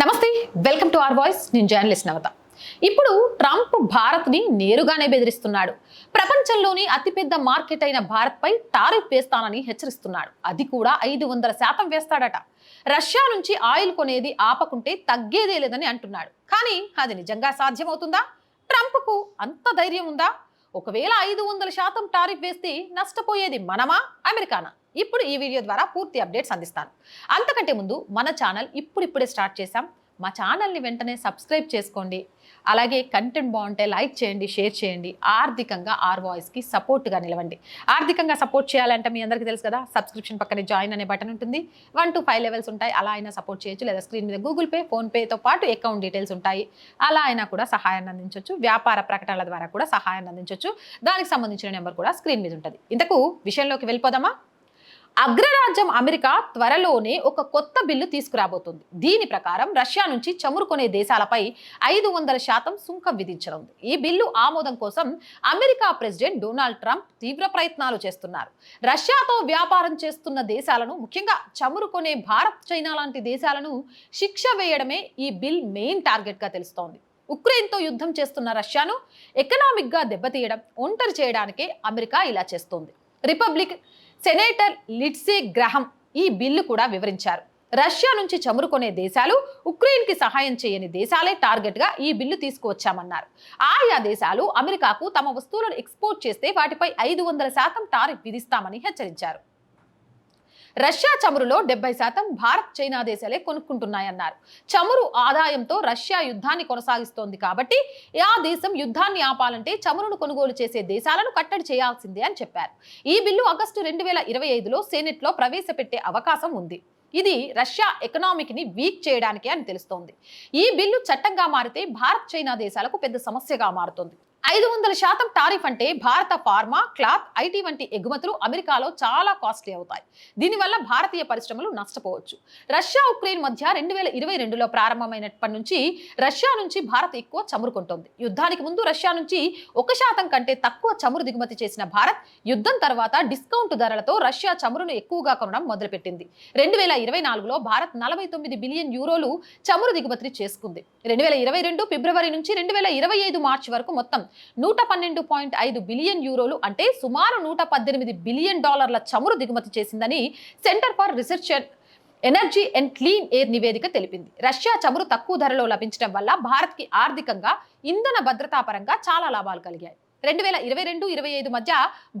నమస్తే welcome to are voice. నేను journalist Navata. ఇప్పుడు ట్రంప్ భారత్ని నేరుగానే బెదిరిస్తున్నాడు. ప్రపంచంలోని అతిపెద్ద మార్కెట్ అయిన భారత్పై టారిఫ్ వేస్తానని హెచ్చరిస్తున్నాడు. అది కూడా ఐదు వందల శాతం వేస్తాడట. రష్యా నుంచి ఆయిల్ కొనేది ఆపకుంటే తగ్గేదే లేదని అంటున్నాడు. కానీ అది నిజంగా సాధ్యమవుతుందా? ట్రంప్కు అంత ధైర్యం ఉందా? ఒకవేళ ఐదు వందల శాతం టారిఫ్ వేస్తే నష్టపోయేది మనమా? అమెరికానా? ఇప్పుడు ఈ వీడియో ద్వారా పూర్తి అప్డేట్స్ అందిస్తాను. అంతకంటే ముందు మన ఛానల్ ఇప్పుడిప్పుడే స్టార్ట్ చేశాం. మా ఛానల్ని వెంటనే సబ్స్క్రైబ్ చేసుకోండి. అలాగే కంటెంట్ బాగుంటే లైక్ చేయండి షేర్ చేయండి. ఆర్థికంగా ఆర్ వాయిస్కి సపోర్ట్గా నిలవండి. ఆర్థికంగా సపోర్ట్ చేయాలంటే మీ అందరికీ తెలుసు కదా సబ్స్క్రిప్షన్ పక్కనే జాయిన్ అనే బటన్ ఉంటుంది. వన్ టు ఫైవ్ లెవెల్స్ ఉంటాయి. అలా అయినా సపోర్ట్ చేయొచ్చు. లేదా స్క్రీన్ మీద గూగుల్ పే ఫోన్పేతో పాటు అకౌంట్ డీటెయిల్స్ ఉంటాయి. అలా అయినా కూడా సహాయాన్ని అందించవచ్చు వ్యాపార ప్రకటనల ద్వారా కూడా సహాయాన్ని అందించవచ్చు దానికి సంబంధించిన నెంబర్ కూడా స్క్రీన్ మీద ఉంటుంది. ఇంతకు విషయంలోకి వెళ్ళిపోదామా? అగ్రరాజ్యం అమెరికా త్వరలోనే ఒక కొత్త బిల్లు తీసుకురాబోతుంది. దీని ప్రకారం రష్యా నుంచి చమురు కొనే దేశాలపై ఐదు వందల శాతం సుంకం విధించనుంది ఈ బిల్లు ఆమోదం కోసం అమెరికా ప్రెసిడెంట్ డొనాల్డ్ ట్రంప్ తీవ్ర ప్రయత్నాలు చేస్తున్నారు. రష్యాతో వ్యాపారం చేస్తున్న దేశాలను ముఖ్యంగా చమురు కొనే భారత్ చైనా లాంటి దేశాలను శిక్ష వేయడమే ఈ బిల్ మెయిన్ టార్గెట్గా తెలుస్తోంది. ఉక్రెయిన్తో యుద్ధం చేస్తున్న రష్యాను ఎకనామిక్గా దెబ్బతీయడం ఒంటరి చేయడానికే అమెరికా ఇలా చేస్తోంది. రిపబ్లిక్ సెనేటర్ లిట్సీ గ్రహం ఈ బిల్లు కూడా వివరించారు. రష్యా నుంచి చమురు కొనే దేశాలు ఉక్రెయిన్కి సహాయం చేయని దేశాలే టార్గెట్గా ఈ బిల్లు తీసుకువచ్చామన్నారు. ఆయా దేశాలు అమెరికాకు తమ వస్తువులను ఎక్స్పోర్ట్ చేస్తే వాటిపై ఐదు వందల శాతం టారిఫ్ విధిస్తామని హెచ్చరించారు. రష్యా చమురులో డెబ్బై శాతం భారత్ చైనా దేశాలే కొనుక్కుంటున్నాయన్నారు. చమురు ఆదాయంతో రష్యా యుద్ధాన్ని కొనసాగిస్తోంది కాబట్టి ఆ దేశం యుద్ధాన్ని ఆపాలంటే చమురును కొనుగోలు చేసే దేశాలను కట్టడి చేయాల్సిందే అని చెప్పారు. ఈ బిల్లు ఆగస్టు రెండు వేల ఇరవై ఐదులో సెనెట్లో ప్రవేశపెట్టే అవకాశం ఉంది. ఇది రష్యా ఎకనామిక్ని వీక్ చేయడానికే అని తెలుస్తోంది. ఈ బిల్లు చట్టంగా మారితే భారత్ చైనా దేశాలకు పెద్ద సమస్యగా మారుతుంది. ఐదు వందల శాతం టారిఫ్ అంటే భారత ఫార్మా క్లాత్ ఐటీ వంటి ఎగుమతులు అమెరికాలో చాలా కాస్ట్లీ అవుతాయి. దీనివల్ల భారతీయ పరిశ్రమలు నష్టపోవచ్చు. రష్యా ఉక్రెయిన్ మధ్య రెండు వేల ఇరవై రెండులో ప్రారంభమైనప్పటి నుంచి రష్యా నుంచి భారత్ ఎక్కువ చమురు కొంటోంది. యుద్ధానికి ముందు రష్యా నుంచి ఒక శాతం కంటే తక్కువ చమురు దిగుమతి చేసిన భారత్ యుద్ధం తర్వాత డిస్కౌంట్ ధరలతో రష్యా చమురును ఎక్కువగా కొనడం మొదలుపెట్టింది. రెండు వేల ఇరవై నాలుగులో భారత్ నలభై తొమ్మిది బిలియన్ యూరోలు చమురు దిగుమతి చేసుకుంది. రెండు వేల ఇరవై రెండు ఫిబ్రవరి నుంచి రెండు వేల ఇరవై ఐదు మార్చి వరకు మొత్తం నూట పన్నెండు పాయింట్ ఐదు బిలియన్ యూరోలు అంటే సుమారు నూట పద్దెనిమిది బిలియన్ డాలర్ల చమురు దిగుమతి చేసిందని Centre for Research Energy and Clean Air నివేదిక తెలిపింది. రష్యా చమురు తక్కువ ధరలో లభించడం వల్ల భారత్కి ఆర్థికంగా ఇంధన భద్రతా పరంగా చాలా లాభాలు కలిగాయి. రెండు వేల ఇరవై రెండు ఇరవై ఐదు మధ్య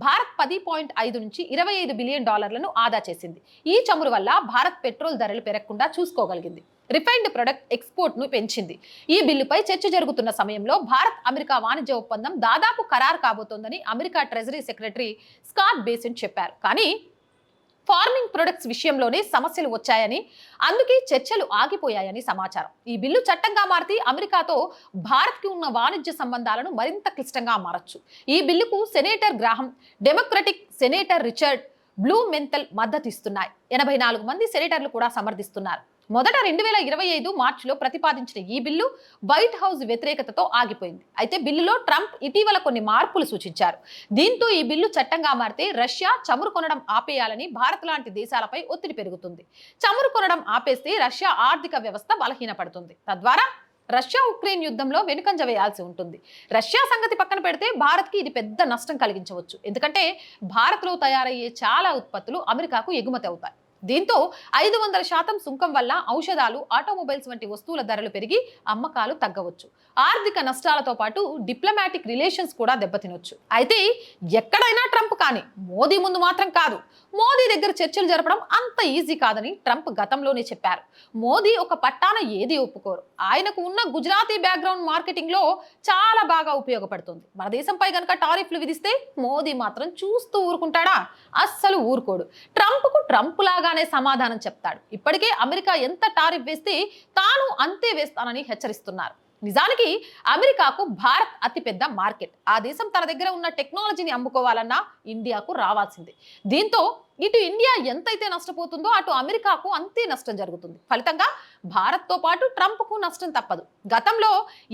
భారత్ పది పాయింట్ ఐదు నుంచి ఇరవై ఐదు బిలియన్ డాలర్లను ఆదా చేసింది. ఈ చమురు వల్ల భారత్ పెట్రోల్ ధరలు పెరగకుండా చూసుకోగలిగింది. రిఫైన్డ్ ప్రొడక్ట్ ఎక్స్పోర్ట్ను పెంచింది. ఈ బిల్లుపై చర్చ జరుగుతున్న సమయంలో భారత్ అమెరికా వాణిజ్య ఒప్పందం దాదాపు ఖరారు కాబోతోందని America Treasury Secretary Scott Bessent చెప్పారు. కానీ ఫార్మింగ్ ప్రొడక్ట్స్ విషయంలోనే సమస్యలు వచ్చాయని అందుకే చర్చలు ఆగిపోయాయని సమాచారం. ఈ బిల్లు చట్టంగా మారితే అమెరికాతో భారత్కి ఉన్న వాణిజ్య సంబంధాలను మరింత క్లిష్టంగా మారచ్చు. ఈ బిల్లుకు senator Graham Democratic senator Richard Blumenthal మద్దతు ఇస్తున్నాయి ఎనభై నాలుగు మంది సెనేటర్లు కూడా సమర్థిస్తున్నారు. మొదట రెండు వేల ఇరవై ఐదు మార్చిలో ప్రతిపాదించిన ఈ బిల్లు వైట్ హౌస్ వ్యతిరేకతతో ఆగిపోయింది. అయితే బిల్లులో ట్రంప్ ఇటీవల కొన్ని మార్పులు సూచించారు. దీంతో ఈ బిల్లు చట్టంగా మారితే రష్యా చమురు కొనడం ఆపేయాలని భారత్ లాంటి దేశాలపై ఒత్తిడి పెరుగుతుంది. చమురు కొనడం ఆపేస్తే రష్యా ఆర్థిక వ్యవస్థ బలహీనపడుతుంది. తద్వారా రష్యా ఉక్రెయిన్ యుద్ధంలో వెనుకంజ వేయాల్సి ఉంటుంది. రష్యా సంగతి పక్కన పెడితే భారత్కి ఇది పెద్ద నష్టం కలిగించవచ్చు. ఎందుకంటే భారత్లో తయారయ్యే చాలా ఉత్పత్తులు అమెరికాకు ఎగుమతి అవుతాయి. దీంతో ఐదు వందల శాతం సుంకం వల్ల ఔషధాలు ఆటోమొబైల్స్ వంటి వస్తువుల ధరలు పెరిగి అమ్మకాలు తగ్గవచ్చు. ఆర్థిక నష్టాలతో పాటు డిప్లొమాటిక్ రిలేషన్స్ కూడా దెబ్బతినొచ్చు. అయితే ఎక్కడైనా ట్రంప్ కానీ మోదీ ముందు మాత్రం కాదు. మోదీ దగ్గర చర్చలు జరపడం అంత ఈజీ కాదని ట్రంప్ గతంలోనే చెప్పారు. మోదీ ఒక పట్టాన ఏది ఒప్పుకోరు. ఆయనకు ఉన్న గుజరాతీ బ్యాక్గ్రౌండ్ మార్కెటింగ్లో చాలా బాగా ఉపయోగపడుతుంది. మన దేశంపై కనుక టారిఫ్లు విధిస్తే మోదీ మాత్రం చూస్తూ ఊరుకుంటాడా? అస్సలు ఊరుకోడు. ట్రంప్కు ట్రంప్ లాగానే సమాధానం చెప్తాడు. ఇప్పటికే అమెరికా ఎంత టారిఫ్ వేస్తే తాను అంతే వేస్తానని హెచ్చరిస్తున్నారు. నిజానికి అమెరికాకు భారత్ అతిపెద్ద మార్కెట్. ఆ దేశం తన దగ్గర ఉన్న టెక్నాలజీని అమ్ముకోవాలన్నా ఇండియాకు రావాల్సిందే. దీంతో ఇటు ఇండియా ఎంతైతే నష్టపోతుందో అటు అమెరికాకు అంతే నష్టం జరుగుతుంది. ఫలితంగా భారత్తో పాటు ట్రంప్కు నష్టం తప్పదు. గతంలో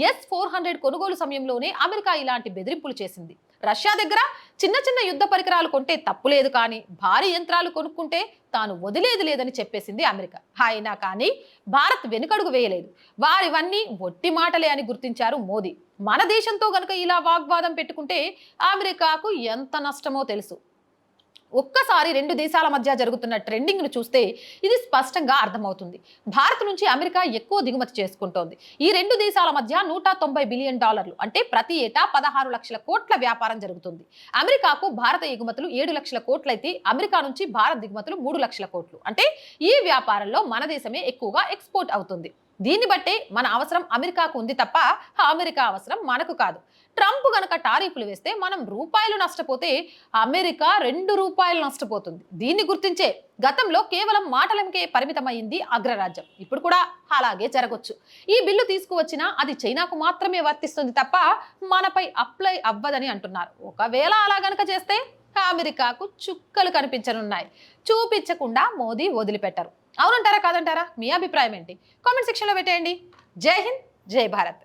ఎస్ ఫోర్ హండ్రెడ్ కొనుగోలు సమయంలోనే అమెరికా ఇలాంటి బెదిరింపులు చేసింది. రష్యా దగ్గర చిన్న చిన్న యుద్ధ పరికరాలు కొంటే తప్పులేదు కానీ భారీ యంత్రాలు కొనుక్కుంటే తాను వదిలేది లేదని చెప్పేసింది అమెరికా. అయినా కానీ భారత్ వెనుకడుగు వేయలేదు. వారివన్నీ ఒట్టి మాటలే అని గుర్తించారు మోదీ. మన దేశంతో గనుక ఇలా వాగ్వాదం పెట్టుకుంటే అమెరికాకు ఎంత నష్టమో తెలుసు. ఒక్కసారి రెండు దేశాల మధ్య జరుగుతున్న ట్రెండింగ్ను చూస్తే ఇది స్పష్టంగా అర్థమవుతుంది. భారత్ నుంచి అమెరికా ఎక్కువ దిగుమతి చేసుకుంటోంది. ఈ రెండు దేశాల మధ్య నూట తొంభై బిలియన్ డాలర్లు అంటే ప్రతి ఏటా పదహారు లక్షల కోట్ల వ్యాపారం జరుగుతుంది. అమెరికాకు భారత ఎగుమతులు ఏడు లక్షల కోట్లయితే అమెరికా నుంచి భారత్ దిగుమతులు మూడు లక్షల కోట్లు. అంటే ఈ వ్యాపారంలో మన దేశమే ఎక్కువగా ఎక్స్పోర్ట్ అవుతుంది. దీన్ని బట్టే మన అవసరం అమెరికాకు ఉంది తప్ప అమెరికా అవసరం మనకు కాదు. ట్రంప్ గనక టారీఫ్లు వేస్తే మనం రూపాయలు నష్టపోతే అమెరికా రెండు రూపాయలు నష్టపోతుంది. దీన్ని గుర్తించే గతంలో కేవలం మాటలకే పరిమితమైంది అగ్రరాజ్యం. ఇప్పుడు కూడా అలాగే జరగొచ్చు. ఈ బిల్లు తీసుకువచ్చినా అది చైనాకు మాత్రమే వర్తిస్తుంది తప్ప మనపై అప్లై అవ్వదని అంటున్నారు. ఒకవేళ అలా గనక చేస్తే అమెరికాకు చుక్కలు కనిపించనున్నాయి. చూపించకుండా మోదీ వదిలిపెట్టరు. అవునంటారా కాదంటారా? మీ అభిప్రాయం ఏంటి? కామెంట్ సెక్షన్లో పెట్టేయండి. జై హింద్ జై భారత్.